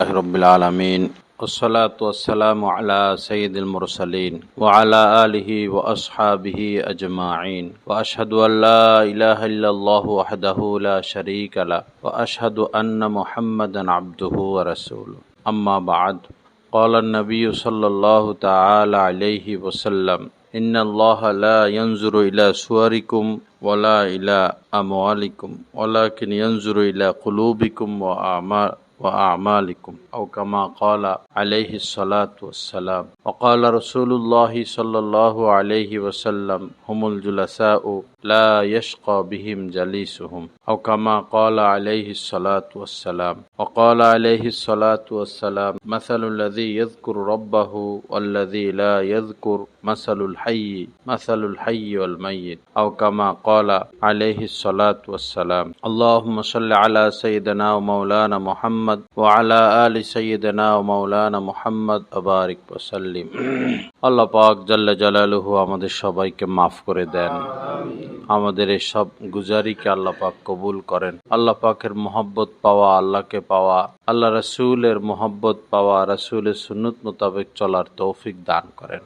الله رب العالمين والصلاة والسلام على سيد المرسلين وعلى آله وأصحابه أجمعين. وأشهد أن لا إله إلا الله وحده لا شريك له وأشهد أن محمدا عبده ورسوله. أما بعد قال النبي صلى الله تعالى عليه وسلم إن الله لا ينظر إلى صوركم ولا إلى أموالكم ولكن ينظر إلى قلوبكم وأعمال وأعمالكم أو كما قال عليه الصلاة والسلام. وقال رسول الله صلى الله عليه وسلم هم الجلساء لا يشقى بهم جليسهم أو كما قال عليه الصلاة والسلام. وقال عليه الصلاة والسلام مثل الذي يذكر ربه والذي لا يذكر مثل الحي مثل الحي والميت أو كما قال عليه الصلاة والسلام. اللهم صل على سيدنا ومولانا محمد وعلى آل سيدنا ومولانا محمد أبارك وسلم. আল্লাহ পাক জাল্লা জালালুহু আমাদের সবাইকে মাফ করে দেন। আমাদের এই সব গুজারিকে আল্লাহ পাক কবুল করেন। আল্লাহ পাকের মোহব্বত পাওয়া, আল্লাহকে পাওয়া, আল্লাহ রসুলের মোহব্বত পাওয়া, রসুলের সুন্নত মোতাবেক চলার তৌফিক দান করেন।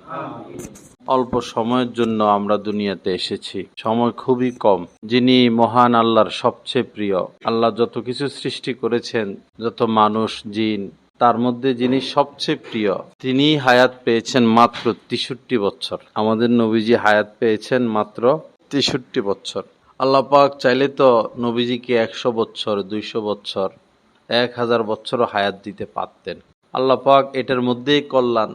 অল্প সময়ের জন্য আমরা দুনিয়াতে এসেছি। সময় খুবই কম। যিনি মহান আল্লাহর সবচেয়ে প্রিয়। আল্লাহ যত কিছু সৃষ্টি করেছেন, যত মানুষ, জিন তার মধ্যে যিনি সবচেয়ে প্রিয়, তিনি হায়াত পেয়েছেন মাত্র তেষট্টি বছর। আমাদের নবীজি হায়াত পেয়েছেন মাত্র তেষট্টি বছর। আল্লাহ পাক চাইলে তো নবীজিকে একশো বছর, দুইশো বছর, এক হাজার বছরও হায়াত দিতে পারতেন। আল্লাহ পাক এটার মধ্যেই কল্যাণ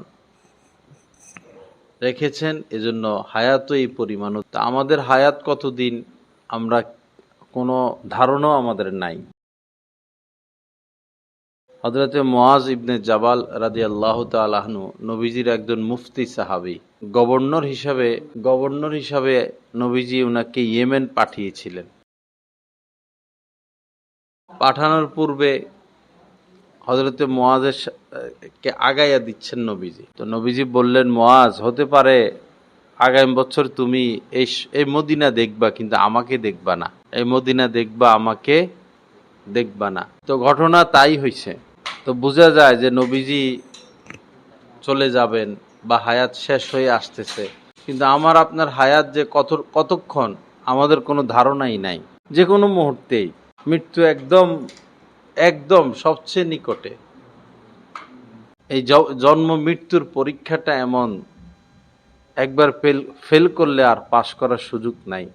রেখেছেন, এজন্য হায়াতও এই পরিমাণ আমাদের হায়াত কতদিন, আমরা কোনো ধারণাও আমাদের নাই। হজরতে মোয়াজ ইবনে জাবাল রাদি আল্লাহ তালাহনু নবীজির একজন মুফতি সাহাবি। গভর্নর হিসাবে গভর্নর হিসাবে নবীজি উনাকে ইয়েমেন পাঠিয়েছিলেন। পাঠানোর পূর্বে হজরতে মোয়াজের কে আগাইয়া দিচ্ছেন নবীজি। তো নবীজি বললেন মোয়াজ হতে পারে আগামী বছর তুমি এই এই মদিনা দেখবা, কিন্তু আমাকে দেখবা না। এই মদিনা দেখবা, আমাকে দেখবা না। তো ঘটনা তাই হয়েছে তো বোঝা যায় যে নবীজি চলে যাবেন বা হায়াত শেষ হয়ে আসতেছে। কিন্তু আমার আপনার হায়াত যে কত, কতক্ষণ আমাদের কোনো ধারণাই নাই। যে কোনো মুহূর্তেই মৃত্যু একদম একদম সবচেয়ে নিকটে। এই জন্ম মৃত্যুর পরীক্ষাটা এমন, একবার ফেল ফেল করলে আর পাশ করার সুযোগ নাই।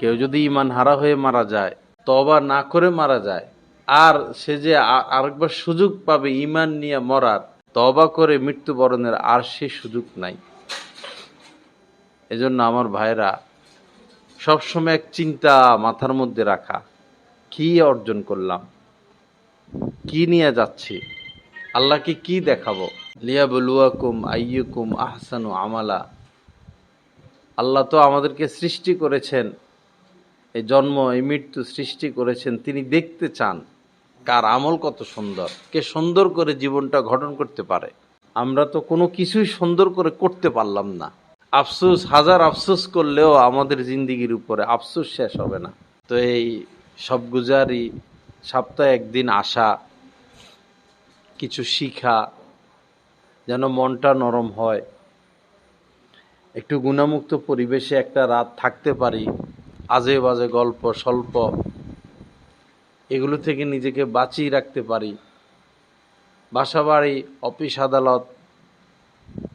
কেউ যদি ইমান হারা হয়ে মারা যায় তবা না করে মারা যায় আর সে যে আরেকবার সুযোগ পাবে ইমান নিয়ে মরার তবা করে মৃত্যুবরণের আর সে সুযোগ নাই। এজন্য আমার ভাইরা সবসময় এক চিন্তা মাথার মধ্যে রাখা, কি অর্জন করলাম, কি নিয়ে যাচ্ছি, আল্লাহকে কি দেখাবো? লিয়া বলুয়াকুম আইয়ুকুম আহসানু আমালা। আল্লাহ তো আমাদেরকে সৃষ্টি করেছেন, এই জন্ম, এই মৃত্যু সৃষ্টি করেছেন, তিনি দেখতে চান। কার আমল কত সুন্দর, কে সুন্দর করে জীবনটা গঠন করতে পারে। আমরা তো কোনো কিছুই সুন্দর করে করতে পারলাম না। আফসোস, হাজার আফসোস করলেও আমাদের জিন্দিগির উপরে আফসোস শেষ হবে না। তো এই সব গুজারি সপ্তাহে একদিন আসা, কিছু শিখা, যেন মনটা নরম হয়। একটু গুণামুক্ত পরিবেশে একটা রাত থাকতে পারি, আজে বাজে গল্প, স্বল্প এগুলো থেকে নিজেকে বাঁচিয়ে রাখতে পারি। বাসাবাড়ি, অফিস আদালত,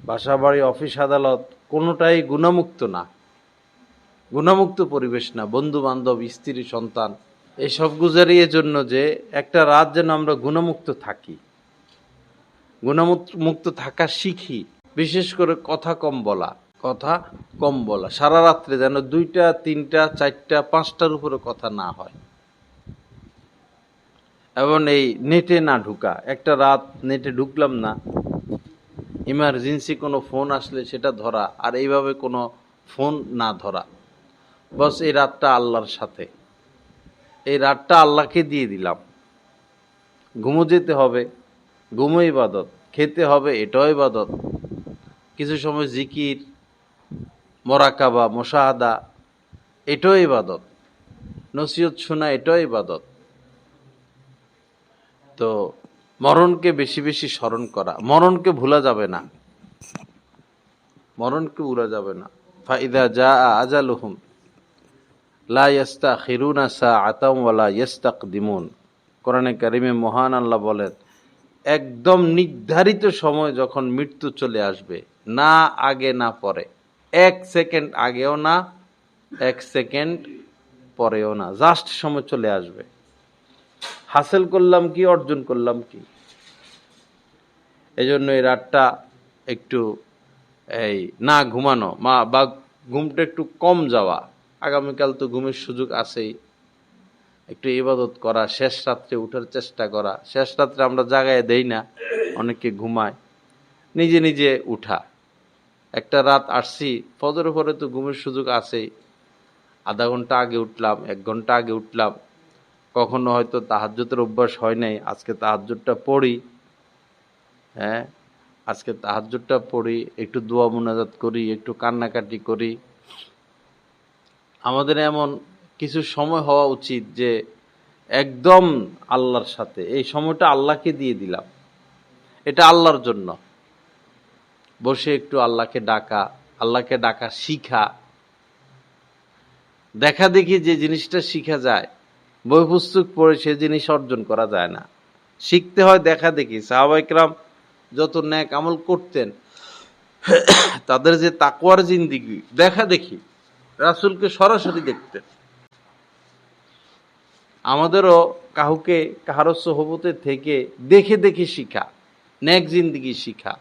বাসাবাড়ি, অফিস আদালত কোনোটাই গুণামুক্ত না। গুণামুক্ত পরিবেশ না বন্ধু বান্ধব স্ত্রী, সন্তান এই সব গুজারিয়ে জন্য যে একটা রাত যেন আমরা গুণমুক্ত থাকি। গুণমুক্ত থাকা শিখি, বিশেষ করে কথা কম বলা, কথা কম বলা। সারা রাত্রে যেন দুইটা, তিনটা, চারটা, পাঁচটার উপরে কথা না হয়। এবং এই নেটে না ঢুকা। একটা রাত নেটে ঢুকলাম না। ইমার্জেন্সি কোনো ফোন আসলে সেটা ধরা, আর এইভাবে কোনো ফোন না ধরা। বস, এই রাতটা আল্লাহর সাথে। এই রাতটা আল্লাহকে দিয়ে দিলাম। ঘুমো যেতে হবে, ঘুমো ইবাদত, খেতে হবে এটাও ইবাদত। কিছু সময় জিকির, মরাকাবা, মোশাহাদা, এটাও ইবাদত। নসিহত শোনা এটাও ইবাদত। তো মরণকে বেশি বেশি স্মরণ করা। মরণকে ভুলা যাবে না। মরণকে ভুলা যাবে না। ফাইদা যা আজালুহুম। লা ইয়াস্তা খিরুনা সা আতাম ওয়ালা ইয়াস্তাক দিমুন কোরআনে কারিমে মহান আল্লাহ বলেন, একদম নির্ধারিত সময় যখন মৃত্যু চলে আসবে, না আগে না পরে। এক সেকেন্ড আগেও না, এক সেকেন্ড পরেও না। জাস্ট সময় চলে আসবে। হাসিল করলাম কি, অর্জন করলাম কি? এই জন্য এই রাতটা একটু এই না ঘুমানো, মা বা ঘুমটা একটু কম যাওয়া। আগামীকাল তো ঘুমের সুযোগ আছেই। একটু ইবাদত করা, শেষ রাত্রে উঠার চেষ্টা করা। শেষ রাত্রে আমরা জাগায় দেই না, অনেকে ঘুমায়। নিজে নিজে উঠা। একটা রাত আসছি ফজর পরে তো ঘুমের সুযোগ আছেই। আধা ঘণ্টা আগে উঠলাম, এক ঘণ্টা আগে উঠলাম। কখনো হয়তো তাহাজ্যতের অভ্যাস হয় নাই, আজকে তাহাজ্যটা পড়ি হ্যাঁ? আজকে তাহাজ্যটা পড়ি, একটু দোয়া মোনাজাত করি, একটু কান্নাকাটি করি। আমাদের এমন কিছু সময় হওয়া উচিত যে একদম আল্লাহর সাথে, এই সময়টা আল্লাহকে দিয়ে দিলাম। এটা আল্লাহর জন্য। বসে একটু আল্লাহকে ডাকা আল্লাহকে ডাকা শিখা। দেখা দেখি যে জিনিসটা শিখা যায়। বই পুস্তক পড়ে সে জিনিস অর্জন করা যায় না। শিখতে হয় দেখা দেখি। সাহাবাইকরাম যত ন্যাক আমল করতেন, তাদের যে তাকুয়ার জিন্দিগি, দেখা দেখি, রাসুলকে সরাসরি দেখতেন। আমাদেরও কাহুকে কাহারো সহবতে থেকে দেখে দেখে শিখা, ন্যাক জিন্দিগি শিখা,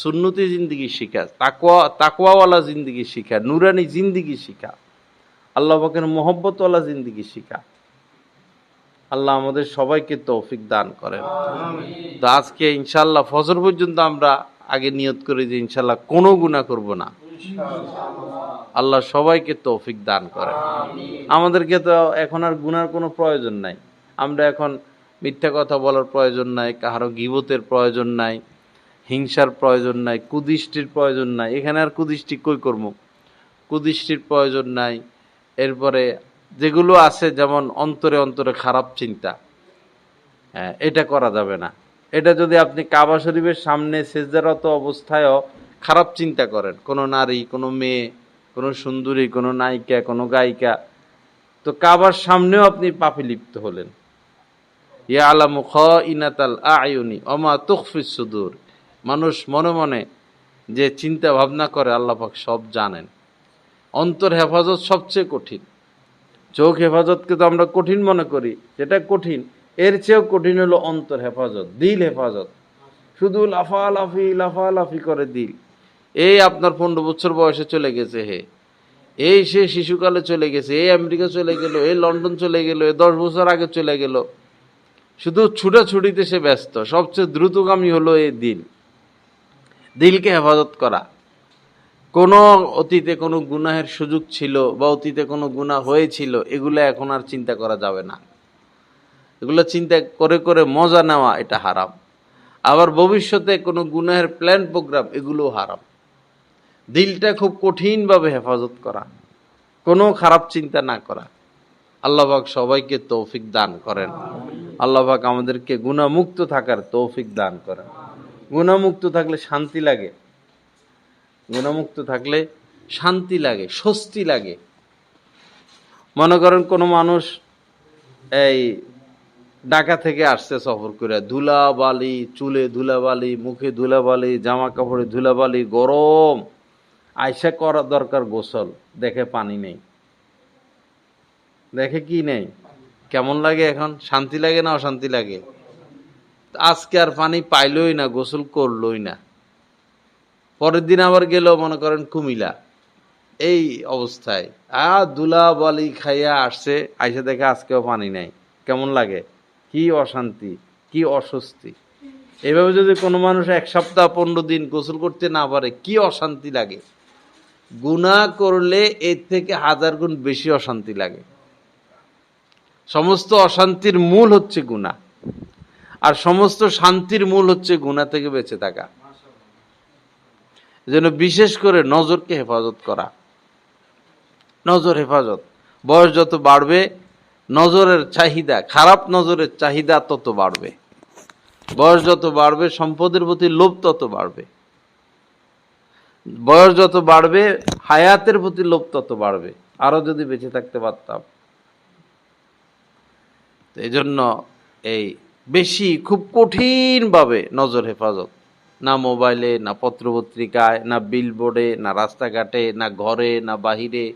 সুন্নতি জিন্দিগি শিখা তাকুয়া তাকুয়াওয়ালা জিন্দিগি শিখা, নুরানি জিন্দিগি শিখা, আল্লাহ পাকের মোহব্বতওয়ালা জিন্দিগি শিখা। আল্লাহ আমাদের সবাইকে তৌফিক দান করেন। তো আজকে ইনশাল্লাহ ফজর পর্যন্ত আমরা আগে নিয়ত করি যে ইনশাল্লাহ কোনো গুণা করব না। আল্লাহ সবাইকে তৌফিক দান করেন। আমাদেরকে তো এখন আর গুনার কোনো প্রয়োজন নাই। আমরা এখন মিথ্যা কথা বলার প্রয়োজন নাই কাহারো গিবতের প্রয়োজন নাই, হিংসার প্রয়োজন নাই, কুদৃষ্টির প্রয়োজন নাই। এখানে আর কুদৃষ্টি কই করব? কুদৃষ্টির প্রয়োজন নাই। এরপরে যেগুলো আছে যেমন অন্তরে অন্তরে খারাপ চিন্তা হ্যাঁ এটা করা যাবে না। এটা যদি আপনি কাবা শরীফের সামনে সেজদারত অবস্থায়ও খারাপ চিন্তা করেন, কোনো নারী, কোনো মেয়ে, কোনো সুন্দরী, কোনো নায়িকা, কোনো গায়িকা, তো কাবার সামনেও আপনি পাপে লিপ্ত হলেন। ইয়া আলামু খ ইনাতাল আয়ুনি অমা তুখফিস সুদূর। মানুষ মনে মনে যে চিন্তা ভাবনা করে আল্লাপাক সব জানেন। অন্তর হেফাজত সবচেয়ে কঠিন। চোখ হেফাজতকে তো আমরা কঠিন মনে করি, যেটা কঠিন। এর চেয়েও কঠিন হলো অন্তর হেফাজত, দিল হেফাজত। শুধু লাফালাফি লাফালাফি করে দিল। এই আপনার পনেরো বছর বয়সে চলে গেছে হে। এই সে শিশুকালে চলে গেছে, এই আমেরিকা চলে গেল, এই লন্ডন চলে গেল, এই দশ বছর আগে চলে গেল। শুধু ছুটাছুটিতে সে ব্যস্ত, সবচেয়ে দ্রুতগামী হলো এই দিল। দিলকে হেফাজত করা। কোনো অতীতে কোনো গুনাহের সুযোগ ছিল বা অতীতে কোনো গুনাহ হয়েছিল, এগুলো এখন আর চিন্তা করা যাবে না। এগুলো চিন্তা করে করে মজা নেওয়া, এটা হারাম। আবার ভবিষ্যতে কোনো গুনাহের প্ল্যান প্রোগ্রাম এগুলো হারাম। দিলটা খুব কঠিনভাবে হেফাজত করা, কোনো খারাপ চিন্তা না করা। আল্লাহবাক সবাইকে তৌফিক দান করেন। আল্লাহবাক আমাদেরকে গুণামুক্ত থাকার তৌফিক দান করেন। গুণামুক্ত থাকলে শান্তি লাগে। গুণামুক্ত থাকলে শান্তি লাগে, স্বস্তি লাগে। মনে করেন কোনো মানুষ এই ঢাকা থেকে আসছে সফর করে ধুলা বালি চুলে ধুলা বালি মুখে ধুলা বালি জামা কাপড়ে ধুলা বালি গরম। আয়সা করা দরকার গোসল, দেখে পানি নেই। দেখে কি নেই? কেমন লাগে এখন? শান্তি লাগে না অশান্তি লাগে? আজকে আর পানি পাইলই না, গোসল করলই না। পরের দিন আবার গেল, মনে করেন কুমিলা এই অবস্থায়। আ দুলা বালি খাইয়া আসছে, আইসা দেখে আজকেও পানি নাই। কেমন লাগে? কি অশান্তি, কি অস্বস্তি। এভাবে যদি কোনো মানুষ এক সপ্তাহ, পনেরো দিন গোসল করতে না পারে, কি অশান্তি লাগে? গুণা করলে এর থেকে হাজার গুণ বেশি অশান্তি লাগে। সমস্ত অশান্তির মূল হচ্ছে গুণা আর সমস্ত শান্তির মূল হচ্ছে গুণা থেকে বেঁচে থাকা। যেন বিশেষ করে নজরকে হেফাজত করা। নজর হেফাজত। বয়স যত বাড়বে, নজরের চাহিদা, খারাপ নজরের চাহিদা তত বাড়বে। বয়স যত বাড়বে, সম্পদের প্রতি লোভ তত বাড়বে। বয়স যত বাড়বে, হায়াতের প্রতি লোভ তত বাড়বে। আরও যদি বেঁচে থাকতে পারতাম। এই জন্য এই বেশি, খুব কঠিনভাবে নজর হেফাজত। না মোবাইলে, না পত্রপত্রিকায়, না বিলবোর্ডে না রাস্তাঘাটে, না ঘরে, না বাহিরে।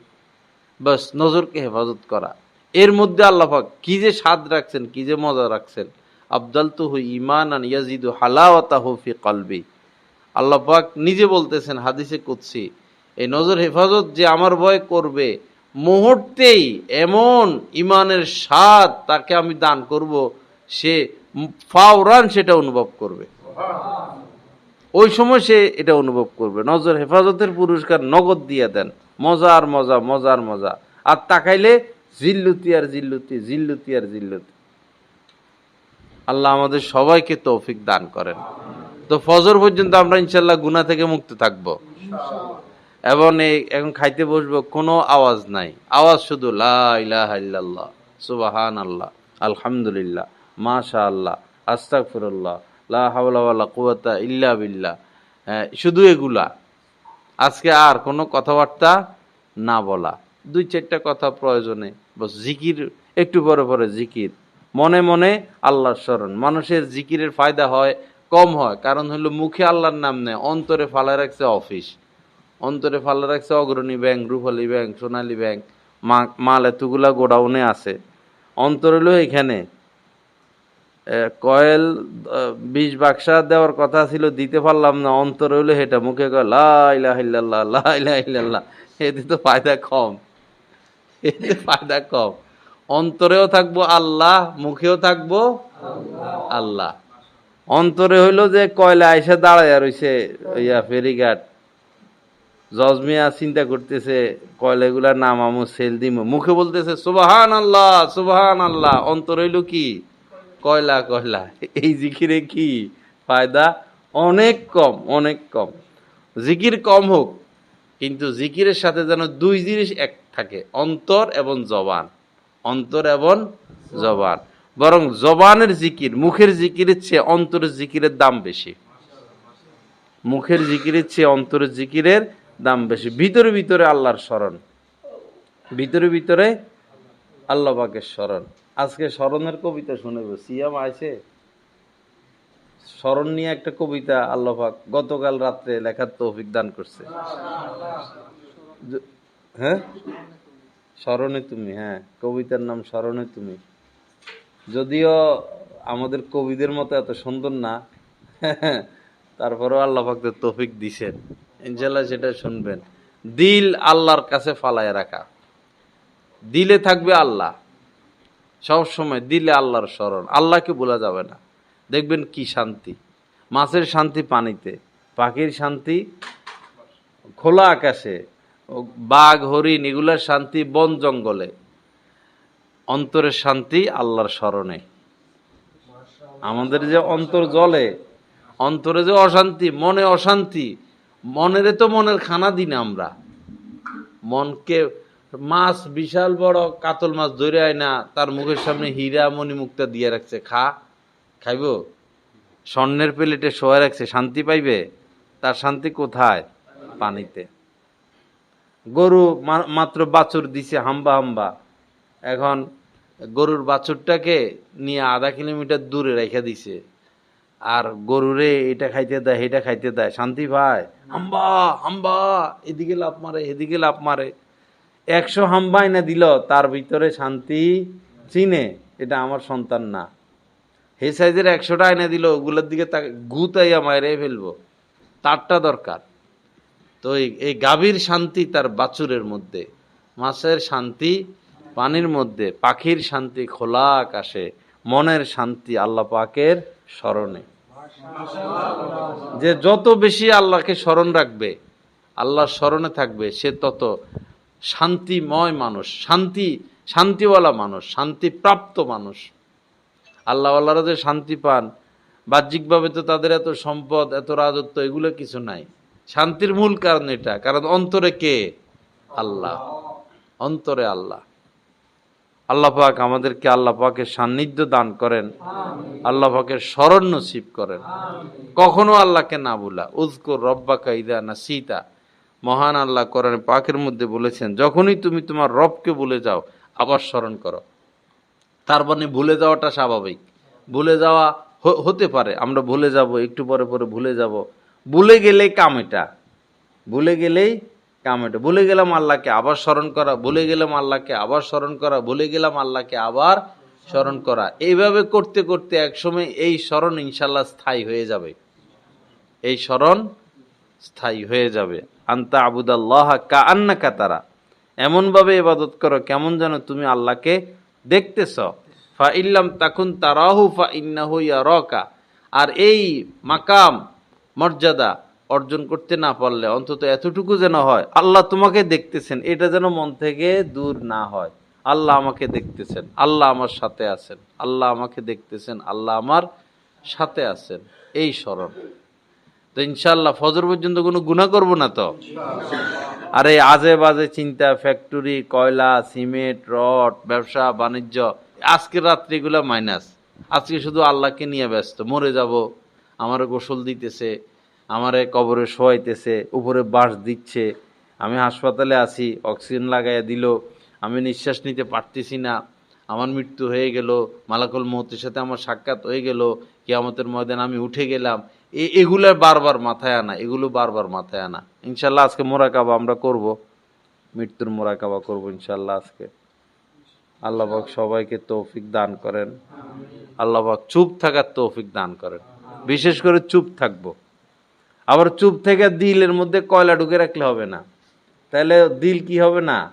বাস নজরকে হেফাজত করা। এর মধ্যে আল্লাহাক কি যে স্বাদ রাখছেন, কি যে মজা রাখছেন। আবদাল তুহু ইমান আন ইয়াজিদু হালাওয়াতাহু ফি কলবি। আল্লাহ পাক নিজে বলতেছেন হাদিসে কুৎসি এই নজর হেফাজত যে আমার ভয় করবে, মুহূর্তেই এমন ইমানের স্বাদ তাকে আমি দান করব, সে ফাওরান সেটা অনুভব করবে। ওই সময় সে এটা অনুভব করবে। নজর হেফাজতের পুরস্কার নগদ দিয়ে দেন। মজার মজা মজার মজা। আর তাকাইলে জিল্লুতি আর জিল্লুতি জিল্লুতি আর জিল্লুতি। আল্লাহ আমাদের সবাইকে তৌফিক দান করেন। তো ফজর পর্যন্ত আমরা ইনশাল্লাহ গুনা থেকে মুক্ত থাকব। এবং এই এখন খাইতে বসবো, কোনো আওয়াজ নাই। আওয়াজ শুধু লা ইলাহা ইল্লাল্লাহ সুবাহান আল্লাহ আলহামদুলিল্লাহ মাশা আল্লাহ আস্তাগফিরুল্লাহ। লা কুওয়াতা ইল্লা বিল্লাহ। হ্যাঁ, শুধু এগুলা। আজকে আর কোনো কথাবার্তা না বলা। দুই চারটা কথা প্রয়োজনে। বস জিকির একটু পরে পরে জিকির। মনে মনে আল্লাহর স্মরণ। মানুষের জিকিরের ফায়দা হয় কম হয়। কারণ হলো মুখে আল্লাহর নাম নেয় অন্তরে ফালা রাখছে অফিস। অন্তরে ফালা রাখছে Agrani bank Rupali bank Sonali bank মাল এতগুলা গোডাউনে আছে। অন্তর হলো এখানে কয়েল বিশ বাক্সা দেওয়ার কথা ছিল, দিতে পারলাম না, অন্তর হইল সেটা মুখে কয় লাইলাহিল্লাহ এতে তো ফায়দা কম, এতে ফায়দা কম, অন্তরেও থাকব আল্লাহ, মুখেও থাকব আল্লাহ, অন্তরে হইল যে কয়লা আইসা দাঁড়ায় রইছে, ইয়া ফেরিঘাট জজমিয়া চিন্তা করতেছে, কয়লাগুলার নাম আমু সেল দিমু, মুখে বলতেছে সুবাহান আল্লাহ সুবাহান আল্লাহ অন্তর হইল কি? কয়লা কয়লা। এই জিকিরে কি ফায়দা? অনেক কম অনেক কম। জিকির কম হোক, কিন্তু জিকিরের সাথে যেন দুই জিনিস এক থাকে, অন্তর এবং জবান। অন্তর এবং জবান। বরং জবানের জিকির, মুখের জিকিরের চেয়ে অন্তরের জিকিরের দাম বেশি। মুখের জিকিরের চেয়ে অন্তরের জিকিরের দাম বেশি। ভিতরে ভিতরে আল্লাহর স্মরণ। ভিতরে ভিতরে আল্লাহ পাকের স্মরণ। আজকে স্মরণের কবিতা শুনেব, সিয়াম আছে স্মরণ নিয়ে একটা কবিতা আল্লাহফাক গতকাল রাত্রে লেখার তৌফিক দান করছে। হ্যাঁ? স্মরণে তুমি হ্যাঁ কবিতার নাম স্মরণে তুমি। যদিও আমাদের কবিদের মতো এত সুন্দর না, তারপরেও আল্লাহ পাক তো তৌফিক দিছেন। ইনশাল্লাহ সেটা শুনবেন। দিল আল্লাহর কাছে ফালায় রাখা। দিলে থাকবে আল্লাহ। সব সময় দিলে আল্লাহর স্মরণ। আল্লাহকে বলা যাবে না। দেখবেন কি শান্তি। মাছের শান্তি পানিতে, পাখির শান্তি খোলা আকাশে, বাঘ, হরিণ এগুলার শান্তি বন জঙ্গলে। অন্তরের শান্তি আল্লাহর স্মরণে। আমাদের যে অন্তর জলে অন্তরে যে অশান্তি, মনে অশান্তি, মনেরে তো মনের খানা দিই না আমরা। মনকে মাছ, বিশাল বড় কাতল মাছ ধরে আয় না, তার মুখের সামনে হীরা মণি মুক্তা দিয়ে রাখছে। খা, খাইব? স্বর্ণের প্লেটে শোয়া রাখছে, শান্তি পাইবে? তার শান্তি কোথায়? পানিতে। গরু মাত্র বাছুর দিছে হাম্বা হাম্বা। এখন গরুর বাছুরটাকে নিয়ে আধা কিলোমিটার দূরে রেখে দিছে। আর গরুরে এটা খাইতে দেয় এটা খাইতে দেয়। শান্তি ভাই হাম্বা হাম্বা, এদিকে লাভ মারে, এদিকে লাভ মারে। একশো হাম্বাই না দিল, তার ভিতরে শান্তি চিনে, এটা আমার সন্তান না। হে সাইজের একশোটা আয়না দিল, ওগুলোর দিকে তাকে গুতাইয়া মায়েরে ফেলব। তারটা দরকার। তো এই- এই গাভীর শান্তি তার বাছুরের মধ্যে, মাছের শান্তি পানির মধ্যে, পাখির শান্তি খোলা আকাশে, মনের শান্তি আল্লাহ পাকের স্মরণে। যে যত বেশি আল্লাহকে স্মরণ রাখবে, আল্লাহর স্মরণে থাকবে, সে তত শান্তিময় মানুষ শান্তি শান্তিওয়ালা মানুষ শান্তিপ্রাপ্ত মানুষ। আল্লাহওয়ালারা যে শান্তি পান বাহ্যিকভাবে তো তাদের এত সম্পদ এত রাজত্ব এগুলো কিছু নাই। শান্তির মূল কারণ এটা কারণ অন্তরে কে? আল্লাহ। অন্তরে আল্লাহ। আল্লাহ পাক আমাদেরকে আল্লাহ পাকের সান্নিধ্য দান করেন। আল্লাহ পাকের স্মরণ নসিব করেন। কখনো আল্লাহকে না ভুলা। উজকুর রব্বা কাইদা না সীতা মহান আল্লাহ করেন পাকের মধ্যে বলেছেন, যখনই তুমি তোমার রবকে ভুলে যাও, আবার স্মরণ করো। তার মানে ভুলে যাওয়াটা স্বাভাবিক। ভুলে যাওয়া হতে পারে, আমরা ভুলে যাব, একটু পরে পরে ভুলে যাব। ভুলে গেলেই কাম এটা। ভুলে গেলেই কাম এটা। ভুলে গেলাম আল্লাহকে আবার স্মরণ করা, ভুলে গেলাম আল্লাহকে আবার স্মরণ করা, ভুলে গেলাম আল্লাহকে আবার স্মরণ করা। এইভাবে করতে করতে একসময় এই স্মরণ ইনশাল্লাহ স্থায়ী হয়ে যাবে। এই স্মরণ স্থায়ী হয়ে যাবে। আন্তা আবুদাল্লাহ কা আন্না কাতারা এমনভাবে ইবাদত করো, কেমন যেন তুমি আল্লাহকে দেখতেছ। ফা ইল্লাম তাকুন তারাহু, ফা ইন্না ইন্নাহু ইয়ারাকা। আর এই মাকাম, মর্যাদা অর্জন করতে না পারলে, অন্তত এতটুকু যেন হয়, আল্লাহ তোমাকে দেখতেছেন। এটা যেন মন থেকে দূর না হয়। আল্লাহ আমাকে দেখতেছেন, আল্লাহ আমার সাথে আছেন, আল্লাহ আমাকে দেখতেছেন, আল্লাহ আমার সাথে আছেন। এই স্মরণ। তো ইনশাল্লাহ ফজর পর্যন্ত কোনো গুণা করব না তো? আর এই আজে বাজে চিন্তা ফ্যাক্টরি কয়লা সিমেন্ট রড, ব্যবসা, বাণিজ্য, আজকের রাত্রিগুলো মাইনাস আজকে শুধু আল্লাহকে নিয়ে ব্যস্ত, মরে যাব, আমার গোসল দিতেছে, আমারে কবরে শোয়াইতেছে, উপরে বাঁশ দিচ্ছে, আমি হাসপাতালে আছি, অক্সিজেন লাগাইয়া দিল, আমি নিঃশ্বাস নিতে পারতেছি না, আমার মৃত্যু হয়ে গেল, মালাকুল মহতের সাথে আমার সাক্ষাৎ হয়ে গেল, কেয়ামতের ময়দান আমি উঠে গেলাম এগুলো বারবার মাথায় আনা, এগুলো বারবার মাথায় আনা। ইনশাল্লাহ আজকে মোরাকাবা আমরা করব। মৃত্যুর মোরাকাবা করব ইনশাল্লাহ আজকে। আল্লাহ পাক সবাইকে তৌফিক দান করেন। আল্লাহ পাক চুপ থাকার তৌফিক দান করেন। বিশেষ করে চুপ থাকব। আবার চুপ থেকে দিলের মধ্যে কয়লা ঢুকে রাখলে হবে না। তাহলে দিল কি হবে না?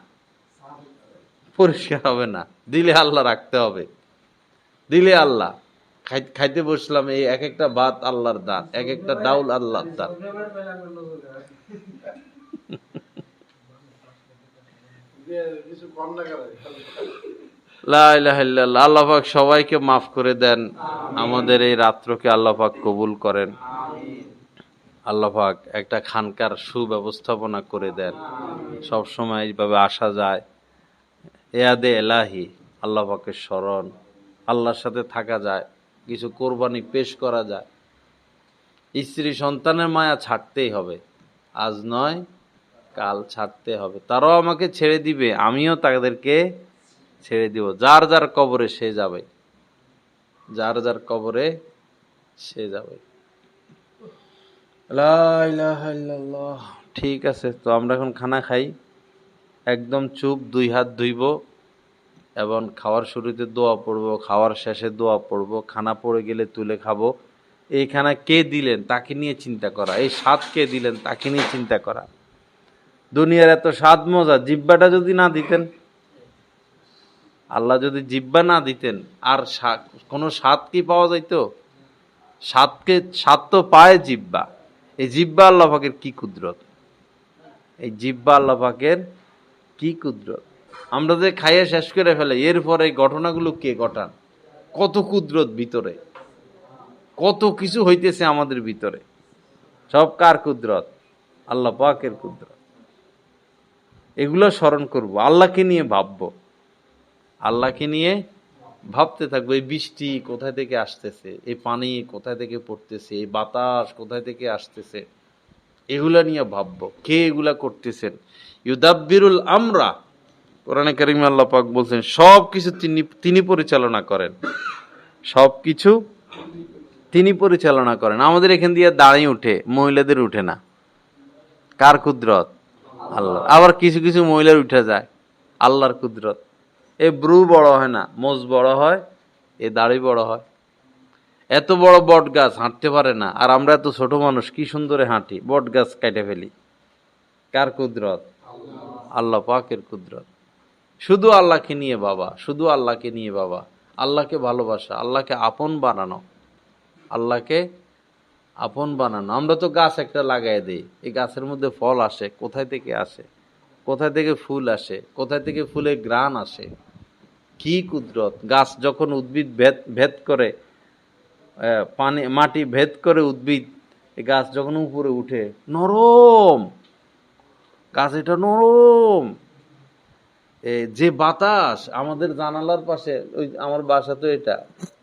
পরিষ্কার হবে না। দিলে আল্লাহ রাখতে হবে। দিলে আল্লাহ। খাইতে বসলাম এই এক একটা ভাত আল্লাহর দান, এক একটা ডাউল আল্লাহর দান। লা ইলাহা ইল্লাল্লাহ। আল্লাহ পাক সবাইকে মাফ করে দেন, আমাদের এই রাত্রকে আল্লাহ পাক কবুল করেন। আল্লাহ পাক একটা খানকার সুব্যবস্থাপনা করে দেন, সব সময় এইভাবে আসা যায়। এয়াদে এলাহি, আল্লাহ পাকের স্মরণ, আল্লাহর সাথে থাকা যায়। কিছু কোরবানি পেশ করা যায়। স্ত্রী সন্তানের মায়া ছাড়তেই হবে। আজ নয়, কাল ছাড়তে হবে। তারাও আমাকে ছেড়ে দিবে, আমিও তাদেরকে ছেড়ে দিব। যার যার কবরে সে যাবে। যার যার কবরে সে যাবে। ঠিক আছে, তো আমরা এখন খানা খাই। একদম চুপ, দুই হাত ধুইব। এবং খাওয়ার শুরুতে দোয়া পড়ব, খাওয়ার শেষে দোয়া পড়ব, খানা পড়ে গেলে তুলে খাব। এই খানা কে দিলেন তাকে নিয়ে চিন্তা করা, এই স্বাদ কে দিলেন তাকে নিয়ে চিন্তা করা। দুনিয়ার এত স্বাদ মজা জিব্বাটা যদি না দিতেন, আল্লাহ যদি জিব্বা না দিতেন, আর কোনো স্বাদ কি পাওয়া যাইতো? স্বাদকে, স্বাদ তো পায় জিব্বা এই জিব্বা আল্লাহ পাকের কি কুদরত? এই জিব্বা আল্লাহ পাকের কি কুদরত? আমরা যে খাইয়ে শেষ করে ফেলে, এরপরে ঘটনাগুলো কে ঘটান? কত কুদরত ভিতরে? কত কিছু হইতেছে আমাদের ভিতরে? সব কার কুদরত? আল্লাহ পাকের কুদরত। এগুলো স্মরণ করব। আল্লাহকে নিয়ে ভাববো। আল্লাহকে নিয়ে ভাবতে থাকব, এই বৃষ্টি কোথায় থেকে আসতেছে? এই পানি কোথায় থেকে পড়তেছে? এই বাতাস কোথায় থেকে আসতেছে? এগুলা নিয়ে ভাববো। কে এগুলা করতেছেন? ইউদাব্বিরুল আমরা কোরআনে কারিম আল্লাহ পাক বলছেন সব কিছু তিনি তিনি পরিচালনা করেন। সব কিছু তিনি পরিচালনা করেন। আমাদের এখান দিয়ে দাঁড়িয়ে উঠে, মহিলাদের উঠে না। কার কুদরত? আল্লাহ আবার কিছু কিছু মহিলার উঠে যায়, আল্লাহর কুদরত। এ ব্রু বড় হয় না, মোজ বড় হয়, এ দাড়ি বড় হয়। এত বড় বট গাছ, হাঁটতে পারে না। আর আমরা এত ছোট মানুষ, কি সুন্দরে হাঁটি, বট গাছ কেটে ফেলি। কার কুদরত? আল্লাহ পাকের কুদরত। শুধু আল্লাহকে নিয়ে বাবা শুধু আল্লাহকে নিয়ে বাবা আল্লাহকে ভালোবাসা, আল্লাহকে আপন বানানো। আল্লাহকে আপন বানানো। আমরা তো গাছ একটা লাগাই দিই। এই গাছের মধ্যে ফল আসে, কোথায় থেকে আসে? কোথায় থেকে ফুল আসে? কোথায় থেকে ফুলের গ্রান আসে? কি কুদরত? গাছ যখন উদ্ভিদ ভেদ ভেদ করে পানি, মাটি ভেদ করে উদ্ভিদ, এই গাছ যখন উপরে উঠে, নরম! গাছ এটা নরম! যে বাতাস আমাদের জানালার পাশে, ওই আমার বাসা তো এটা,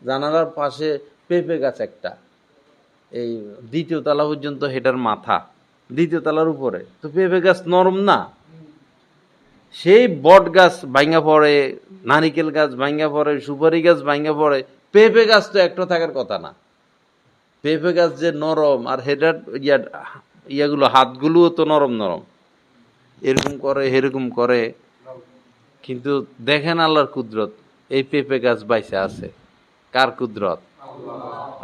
জানালার পাশে পেঁপে গাছ একটা। এই দ্বিতীয় তলা পর্যন্ত হেটার মাথা, দ্বিতীয় তলার উপরে। তো পেঁপে গাছ নরম না? সেই বট গাছ ভাঙ্গা পড়ে, নারিকেল গাছ ভাঙ্গা পড়ে, সুপারি গাছ ভাঙ্গা পড়ে, পেঁপে গাছ তো একটা থাকার কথা না। পেঁপে গাছ যে নরম, আর হেটার ইয়া, ইয়াগুলো, হাতগুলোও তো নরম নরম। এরকম করে এরকম করে কিন্তু দেখেন আল্লাহর কুদরত, এই পেঁপে গাছ বাইসে আছে। কার কুদরত?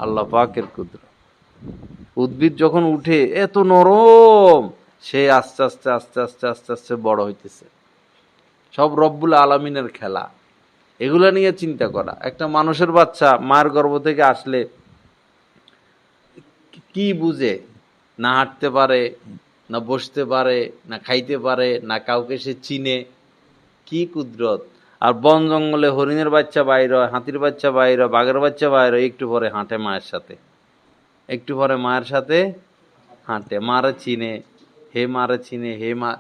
আল্লাহ পাকের কুদরত। উদ্ভিদ যখন উঠে এত নরম, সে আস্তে আস্তে আস্তে আস্তে আস্তে আস্তে বড় হইতেছে। সব রব্বুল আলমিনের খেলা। এগুলা নিয়ে চিন্তা করা। একটা মানুষের বাচ্চা মায়ের গর্ভ থেকে আসলে কি বুঝে? না হাঁটতে পারে, না বসতে পারে, না খাইতে পারে, না কাউকে সে চিনে। কি কুদরত? আর বন জঙ্গলে হরিণের বাচ্চা বাইর হয়, হাতির বাচ্চা বাইর হয়, বাঘের বাচ্চা বাইর হয়, একটু পরে হাঁটে মায়ের সাথে। একটু পরে মায়ের সাথে হাঁটে। মারে চিনে, হে মারে চিনে, হে মা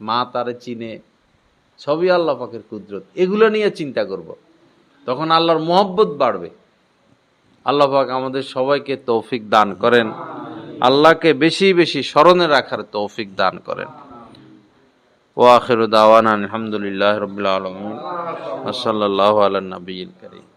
মা তারে চিনে। সবই আল্লাহ পাকের কুদরত। এগুলো নিয়ে চিন্তা করব। তখন আল্লাহর মোহব্বত বাড়বে। আল্লাহ পাক আমাদের সবাইকে তৌফিক দান করেন। আল্লাহকে বেশি বেশি স্মরণে রাখার তৌফিক দান করেন। وآخر دعوانا الحمد لله رب العالمين وصلى الله على النبي الكريم.